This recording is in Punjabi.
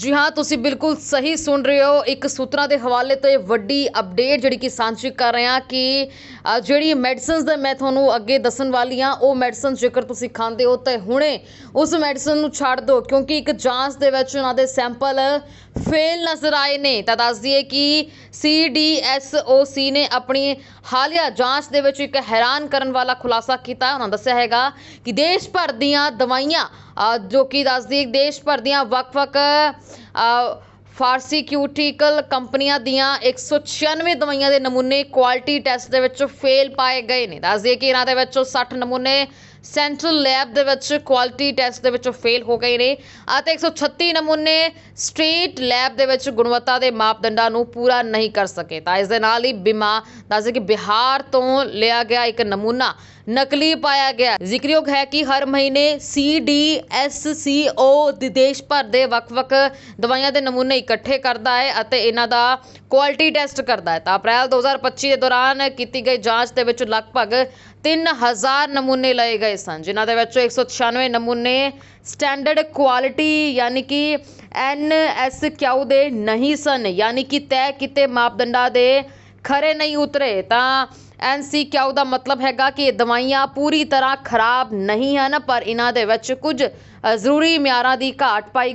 ਜੀ ਹਾਂ, ਤੁਸੀਂ ਬਿਲਕੁਲ ਸਹੀ ਸੁਣ ਰਹੇ ਹੋ। ਇੱਕ ਸੂਤਰਾਂ ਦੇ ਹਵਾਲੇ ਤੋਂ ਇਹ ਵੱਡੀ ਅਪਡੇਟ ਜਿਹੜੀ ਕਿ ਸਾਂਝੀ ਕਰ ਰਹੇ ਹਾਂ ਕਿ ਜਿਹੜੀ ਮੈਡੀਸਿਨਸ ਦਾ ਮੈਂ ਤੁਹਾਨੂੰ ਅੱਗੇ ਦੱਸਣ ਵਾਲੀ ਹਾਂ, ਉਹ ਮੈਡੀਸਨ ਜੇਕਰ ਤੁਸੀਂ ਖਾਂਦੇ ਹੋ ਤਾਂ ਹੁਣੇ ਉਸ ਮੈਡੀਸਨ ਨੂੰ ਛੱਡ ਦਿਓ, ਕਿਉਂਕਿ ਇੱਕ ਜਾਂਚ ਦੇ ਵਿੱਚ ਉਹਨਾਂ ਦੇ ਸੈਂਪਲ ਫੇਲ ਨਜ਼ਰ ਆਏ ਨੇ। ਤਾਂ ਦੱਸ ਦਈਏ ਕਿ CDSOC ਨੇ ਆਪਣੀ ਹਾਲੀਆ ਜਾਂਚ ਦੇ ਵਿੱਚ ਇੱਕ ਹੈਰਾਨ ਕਰਨ ਵਾਲਾ ਖੁਲਾਸਾ ਕੀਤਾ। ਉਹਨਾਂ ਦੱਸਿਆ ਹੈਗਾ ਕਿ ਦੇਸ਼ ਭਰ ਦੀਆਂ ਦਵਾਈਆਂ ਜੋ ਕਿ ਦੱਸਦੀ ਦੇਸ਼ ਭਰ ਦੀਆਂ ਵੱਖ-ਵੱਖ ਫਾਰਸੀਕਿਊਟੀਕਲ ਕੰਪਨੀਆਂ ਦੀਆਂ 196 ਦਵਾਈਆਂ ਦੇ ਨਮੂਨੇ ਕੁਆਲਿਟੀ ਟੈਸਟ ਦੇ ਵਿੱਚ ਫੇਲ ਪਾਏ ਗਏ ਨੇ। ਦੱਸਦੀ ਕਿ ਇਹਨਾਂ ਦੇ ਵਿੱਚੋਂ 60 ਨਮੂਨੇ ਸੈਂਟਰਲ ਲੈਬ ਦੇ ਵਿੱਚ ਕੁਆਲਿਟੀ ਟੈਸਟ ਦੇ ਵਿੱਚੋਂ ਫੇਲ ਹੋ ਗਏ ਨੇ ਅਤੇ 136 ਨਮੂਨੇ ਸਟੇਟ ਲੈਬ ਦੇ ਵਿੱਚ ਗੁਣਵੱਤਾ ਦੇ ਮਾਪਦੰਡਾਂ ਨੂੰ ਪੂਰਾ ਨਹੀਂ ਕਰ ਸਕੇ। ਤਾਂ ਇਸ ਦੇ ਨਾਲ ਹੀ ਬਿਮਾ ਦੱਸਦੇ ਕਿ ਬਿਹਾਰ ਤੋਂ ਲਿਆ ਗਿਆ ਇੱਕ ਨਮੂਨਾ ਨਕਲੀ ਪਾਇਆ ਗਿਆ। ਜ਼ਿਕਰਯੋਗ ਹੈ ਕਿ ਹਰ ਮਹੀਨੇ CDSCO ਦੇ ਦੇਸ਼ ਭਰ ਦੇ ਵੱਖ-ਵੱਖ ਦਵਾਈਆਂ ਦੇ ਨਮੂਨੇ ਇਕੱਠੇ ਕਰਦਾ ਹੈ ਅਤੇ ਇਹਨਾਂ ਦਾ ਕੁਆਲਿਟੀ ਟੈਸਟ ਕਰਦਾ ਹੈ। ਤਾਂ ਅਪ੍ਰੈਲ 2025 ਦੇ ਦੌਰਾਨ ਕੀਤੀ ਗਈ ਜਾਂਚ ਦੇ ਵਿੱਚ ਲਗਭਗ 3000 ਨਮੂਨੇ ਲਏ ਗਏ ਸਨ, ਜਿਨ੍ਹਾਂ ਦੇ ਵਿੱਚੋਂ 196 ਨਮੂਨੇ ਸਟੈਂਡਰਡ ਕੁਆਲਿਟੀ ਯਾਨੀ ਕਿ ਐਨ ਐਸ NSQ ਦੇ ਨਹੀਂ ਸਨ, ਯਾਨੀ ਕਿ ਤੈਅ ਕੀਤੇ ਮਾਪਦੰਡਾਂ ਦੇ ਖਰੇ ਨਹੀਂ ਉਤਰੇ। ਤਾਂ ਐਨ ਸੀ ਐਨਸੀਕਿਊ ਦਾ ਮਤਲਬ ਹੈਗਾ ਕਿ ਇਹ ਦਵਾਈਆਂ ਪੂਰੀ ਤਰ੍ਹਾਂ ਖਰਾਬ ਨਹੀਂ ਹਨ, ਪਰ ਇਹਨਾਂ ਦੇ ਵਿੱਚ ਕੁਝ ਜ਼ਰੂਰੀ ਮਿਆਰਾਂ ਦੀ ਘਾਟ ਪਾਈ